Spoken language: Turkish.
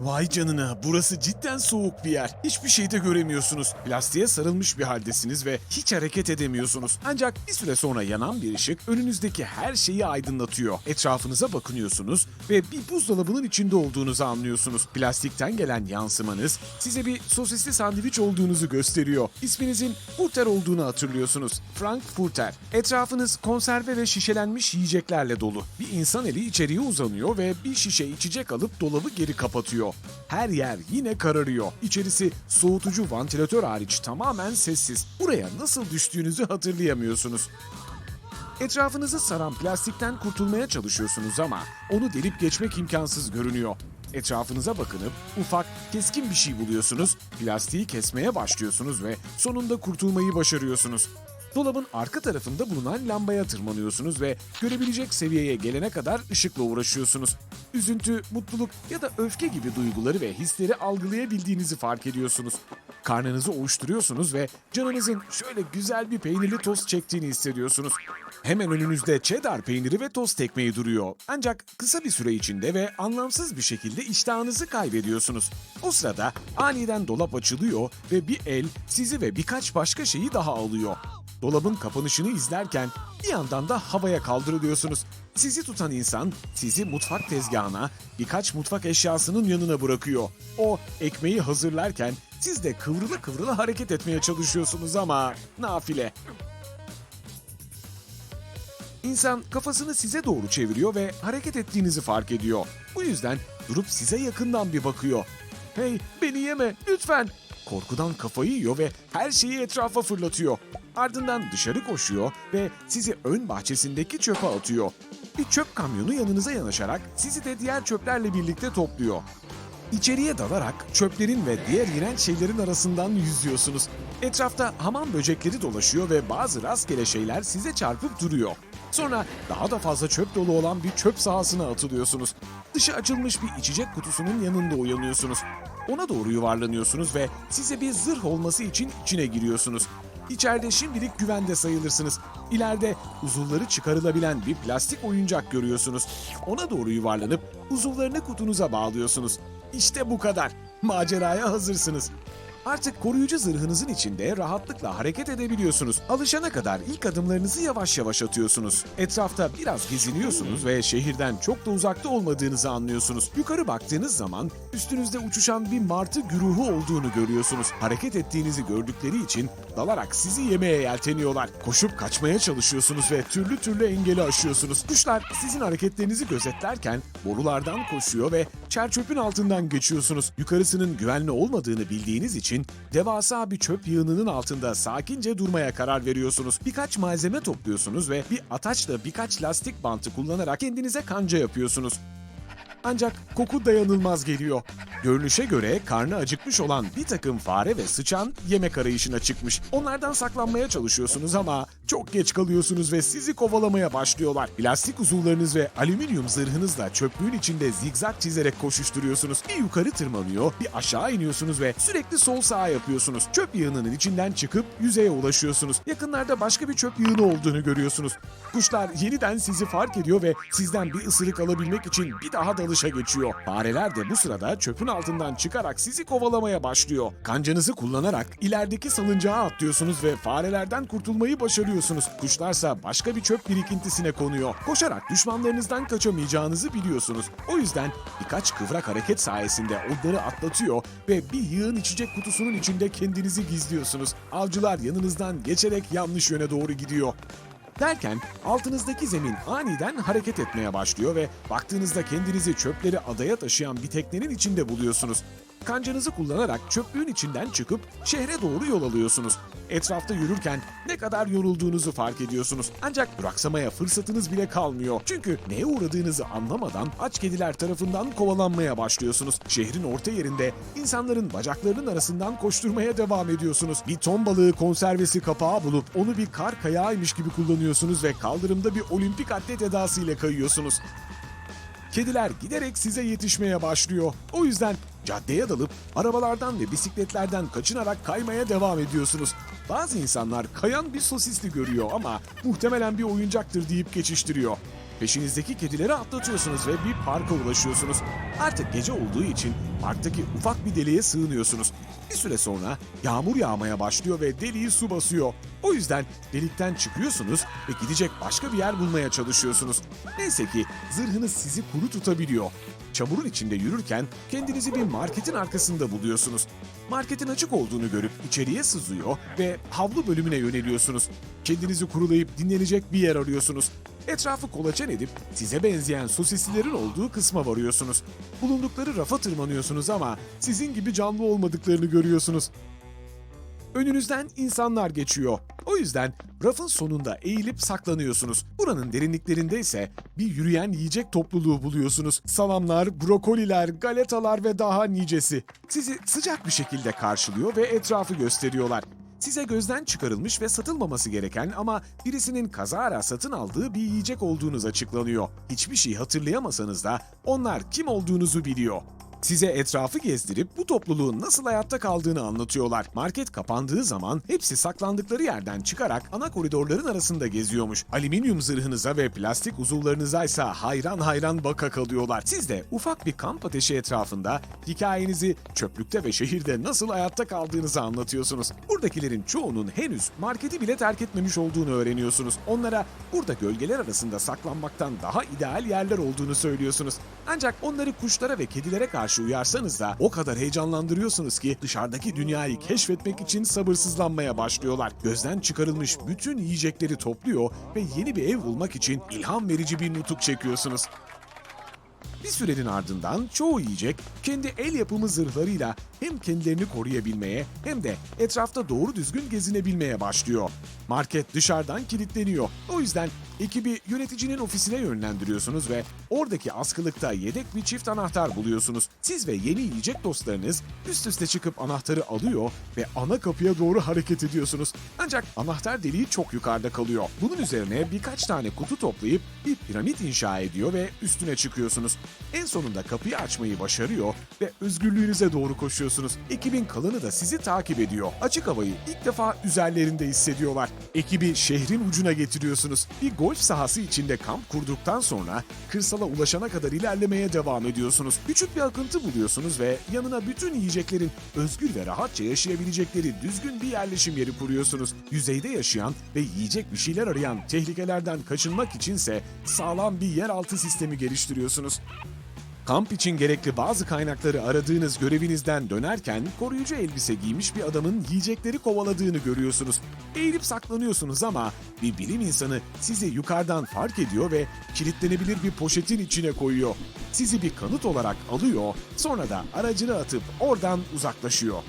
Vay canına burası cidden soğuk bir yer. Hiçbir şey de göremiyorsunuz. Plastiğe sarılmış bir haldesiniz ve hiç hareket edemiyorsunuz. Ancak bir süre sonra yanan bir ışık önünüzdeki her şeyi aydınlatıyor. Etrafınıza bakınıyorsunuz ve bir buzdolabının içinde olduğunuzu anlıyorsunuz. Plastikten gelen yansımanız size bir sosisli sandviç olduğunuzu gösteriyor. İsminizin Furter olduğunu hatırlıyorsunuz. Frank Furter. Etrafınız konserve ve şişelenmiş yiyeceklerle dolu. Bir insan eli içeriye uzanıyor ve bir şişe içecek alıp dolabı geri kapatıyor. Her yer yine kararıyor. İçerisi soğutucu vantilatör hariç tamamen sessiz. Buraya nasıl düştüğünüzü hatırlayamıyorsunuz. Etrafınızı saran plastikten kurtulmaya çalışıyorsunuz ama onu delip geçmek imkansız görünüyor. Etrafınıza bakınıp ufak, keskin bir şey buluyorsunuz, plastiği kesmeye başlıyorsunuz ve sonunda kurtulmayı başarıyorsunuz. Dolabın arka tarafında bulunan lambaya tırmanıyorsunuz ve görebilecek seviyeye gelene kadar ışıkla uğraşıyorsunuz. Üzüntü, mutluluk ya da öfke gibi duyguları ve hisleri algılayabildiğinizi fark ediyorsunuz. Karnınızı ovuşturuyorsunuz ve canınızın şöyle güzel bir peynirli tost çektiğini hissediyorsunuz. Hemen önünüzde cheddar peyniri ve tost ekmeği duruyor. Ancak kısa bir süre içinde ve anlamsız bir şekilde iştahınızı kaybediyorsunuz. O sırada aniden dolap açılıyor ve bir el sizi ve birkaç başka şeyi daha alıyor. Dolabın kapanışını izlerken bir yandan da havaya kaldırılıyorsunuz. Sizi tutan insan sizi mutfak tezgahına birkaç mutfak eşyasının yanına bırakıyor. O ekmeği hazırlarken siz de kıvrıla kıvrıla hareket etmeye çalışıyorsunuz ama nafile. İnsan kafasını size doğru çeviriyor ve hareket ettiğinizi fark ediyor. Bu yüzden durup size yakından bir bakıyor. Hey beni yeme lütfen. Korkudan kafayı yiyor ve her şeyi etrafa fırlatıyor. Ardından dışarı koşuyor ve sizi ön bahçesindeki çöpe atıyor. Bir çöp kamyonu yanınıza yanaşarak sizi de diğer çöplerle birlikte topluyor. İçeriye dalarak çöplerin ve diğer iğrenç şeylerin arasından yüzüyorsunuz. Etrafta hamam böcekleri dolaşıyor ve bazı rastgele şeyler size çarpıp duruyor. Sonra daha da fazla çöp dolu olan bir çöp sahasına atılıyorsunuz. Dışı açılmış bir içecek kutusunun yanında uyanıyorsunuz. Ona doğru yuvarlanıyorsunuz ve size bir zırh olması için içine giriyorsunuz. İçeride şimdilik güvende sayılırsınız. İleride uzuvları çıkarılabilen bir plastik oyuncak görüyorsunuz. Ona doğru yuvarlanıp uzuvlarını kutunuza bağlıyorsunuz. İşte bu kadar. Maceraya hazırsınız. Artık koruyucu zırhınızın içinde rahatlıkla hareket edebiliyorsunuz. Alışana kadar ilk adımlarınızı yavaş yavaş atıyorsunuz. Etrafta biraz geziniyorsunuz ve şehirden çok da uzakta olmadığınızı anlıyorsunuz. Yukarı baktığınız zaman üstünüzde uçuşan bir martı güruhu olduğunu görüyorsunuz. Hareket ettiğinizi gördükleri için dalarak sizi yemeye yelteniyorlar. Koşup kaçmaya çalışıyorsunuz ve türlü türlü engeli aşıyorsunuz. Kuşlar sizin hareketlerinizi gözetlerken borulardan koşuyor ve çerçöpün altından geçiyorsunuz. Yukarısının güvenli olmadığını bildiğiniz için devasa bir çöp yığınının altında sakince durmaya karar veriyorsunuz. Birkaç malzeme topluyorsunuz ve bir ataçla birkaç lastik bantı kullanarak kendinize kanca yapıyorsunuz. Ancak koku dayanılmaz geliyor. Görünüşe göre karnı acıkmış olan bir takım fare ve sıçan yemek arayışına çıkmış. Onlardan saklanmaya çalışıyorsunuz ama çok geç kalıyorsunuz ve sizi kovalamaya başlıyorlar. Plastik uzuvlarınız ve alüminyum zırhınızla çöplüğün içinde zigzag çizerek koşuşturuyorsunuz. Bir yukarı tırmanıyor, bir aşağı iniyorsunuz ve sürekli sol sağa yapıyorsunuz. Çöp yığınının içinden çıkıp yüzeye ulaşıyorsunuz. Yakınlarda başka bir çöp yığını olduğunu görüyorsunuz. Kuşlar yeniden sizi fark ediyor ve sizden bir ısırık alabilmek için bir daha dalışa geçiyor. Fareler de bu sırada çöpün altından çıkarak sizi kovalamaya başlıyor. Kancanızı kullanarak ilerideki salıncağa atlıyorsunuz ve farelerden kurtulmayı başarıyorsunuz. Kuşlarsa başka bir çöp birikintisine konuyor. Koşarak düşmanlarınızdan kaçamayacağınızı biliyorsunuz. O yüzden birkaç kıvrak hareket sayesinde onları atlatıyor ve bir yığın içecek kutusunun içinde kendinizi gizliyorsunuz. Avcılar yanınızdan geçerek yanlış yöne doğru gidiyor. Derken altınızdaki zemin aniden hareket etmeye başlıyor ve baktığınızda kendinizi çöpleri adaya taşıyan bir teknenin içinde buluyorsunuz. Kancanızı kullanarak çöplüğün içinden çıkıp şehre doğru yol alıyorsunuz. Etrafta yürürken ne kadar yorulduğunuzu fark ediyorsunuz. Ancak duraksamaya fırsatınız bile kalmıyor. Çünkü neye uğradığınızı anlamadan aç kediler tarafından kovalanmaya başlıyorsunuz. Şehrin orta yerinde insanların bacaklarının arasından koşturmaya devam ediyorsunuz. Bir ton balığı konservesi kapağı bulup onu bir kar kayağıymış gibi kullanıyorsunuz ve kaldırımda bir olimpik atlet edasıyla kayıyorsunuz. Kediler giderek size yetişmeye başlıyor. O yüzden caddeye dalıp arabalardan ve bisikletlerden kaçınarak kaymaya devam ediyorsunuz. Bazı insanlar kayan bir sosisli görüyor ama muhtemelen bir oyuncaktır deyip geçiştiriyor. Peşinizdeki kedileri atlatıyorsunuz ve bir parka ulaşıyorsunuz. Artık gece olduğu için parktaki ufak bir deliğe sığınıyorsunuz. Bir süre sonra yağmur yağmaya başlıyor ve deliği su basıyor. O yüzden delikten çıkıyorsunuz ve gidecek başka bir yer bulmaya çalışıyorsunuz. Neyse ki zırhınız sizi kuru tutabiliyor. Çamurun içinde yürürken kendinizi bir marketin arkasında buluyorsunuz. Marketin açık olduğunu görüp içeriye sızıyor ve havlu bölümüne yöneliyorsunuz. Kendinizi kurulayıp dinlenecek bir yer arıyorsunuz. Etrafı kolaçan edip size benzeyen sosislilerin olduğu kısma varıyorsunuz. Bulundukları rafa tırmanıyorsunuz ama sizin gibi canlı olmadıklarını görüyorsunuz. Önünüzden insanlar geçiyor. O yüzden rafın sonunda eğilip saklanıyorsunuz. Buranın derinliklerinde ise bir yürüyen yiyecek topluluğu buluyorsunuz. Salamlar, brokoliler, galetalar ve daha nicesi. Sizi sıcak bir şekilde karşılıyor ve etrafı gösteriyorlar. Size gözden çıkarılmış ve satılmaması gereken ama birisinin kazara satın aldığı bir yiyecek olduğunuz açıklanıyor. Hiçbir şey hatırlayamasanız da onlar kim olduğunuzu biliyor. Size etrafı gezdirip bu topluluğun nasıl hayatta kaldığını anlatıyorlar. Market kapandığı zaman hepsi saklandıkları yerden çıkarak ana koridorların arasında geziyormuş. Alüminyum zırhınıza ve plastik uzuvlarınıza ise hayran hayran baka kalıyorlar. Siz de ufak bir kamp ateşi etrafında hikayenizi çöplükte ve şehirde nasıl hayatta kaldığınızı anlatıyorsunuz. Buradakilerin çoğunun henüz marketi bile terk etmemiş olduğunu öğreniyorsunuz. Onlara burada gölgeler arasında saklanmaktan daha ideal yerler olduğunu söylüyorsunuz. Ancak onları kuşlara ve kedilere karşı uyarsanız da o kadar heyecanlandırıyorsunuz ki dışarıdaki dünyayı keşfetmek için sabırsızlanmaya başlıyorlar. Gözden çıkarılmış bütün yiyecekleri topluyor ve yeni bir ev bulmak için ilham verici bir nutuk çekiyorsunuz. Bir sürenin ardından çoğu yiyecek kendi el yapımı zırhlarıyla hem kendilerini koruyabilmeye hem de etrafta doğru düzgün gezinebilmeye başlıyor. Market dışarıdan kilitleniyor. O yüzden ekibi yöneticinin ofisine yönlendiriyorsunuz ve oradaki askılıkta yedek bir çift anahtar buluyorsunuz. Siz ve yeni yiyecek dostlarınız üst üste çıkıp anahtarı alıyor ve ana kapıya doğru hareket ediyorsunuz. Ancak anahtar deliği çok yukarıda kalıyor. Bunun üzerine birkaç tane kutu toplayıp bir piramit inşa ediyor ve üstüne çıkıyorsunuz. En sonunda kapıyı açmayı başarıyor ve özgürlüğünüze doğru koşuyorsunuz. Ekibin kalanı da sizi takip ediyor. Açık havayı ilk defa üzerlerinde hissediyorlar. Ekibi şehrin ucuna getiriyorsunuz. Bir golf sahası içinde kamp kurduktan sonra kırsala ulaşana kadar ilerlemeye devam ediyorsunuz. Küçük bir akıntı buluyorsunuz ve yanına bütün yiyeceklerin özgür ve rahatça yaşayabilecekleri düzgün bir yerleşim yeri kuruyorsunuz. Yüzeyde yaşayan ve yiyecek bir şeyler arayan tehlikelerden kaçınmak içinse sağlam bir yeraltı sistemi geliştiriyorsunuz. Kamp için gerekli bazı kaynakları aradığınız görevinizden dönerken koruyucu elbise giymiş bir adamın yiyecekleri kovaladığını görüyorsunuz. Eğilip saklanıyorsunuz ama bir bilim insanı sizi yukarıdan fark ediyor ve kilitlenebilir bir poşetin içine koyuyor. Sizi bir kanıt olarak alıyor, sonra da aracını atıp oradan uzaklaşıyor.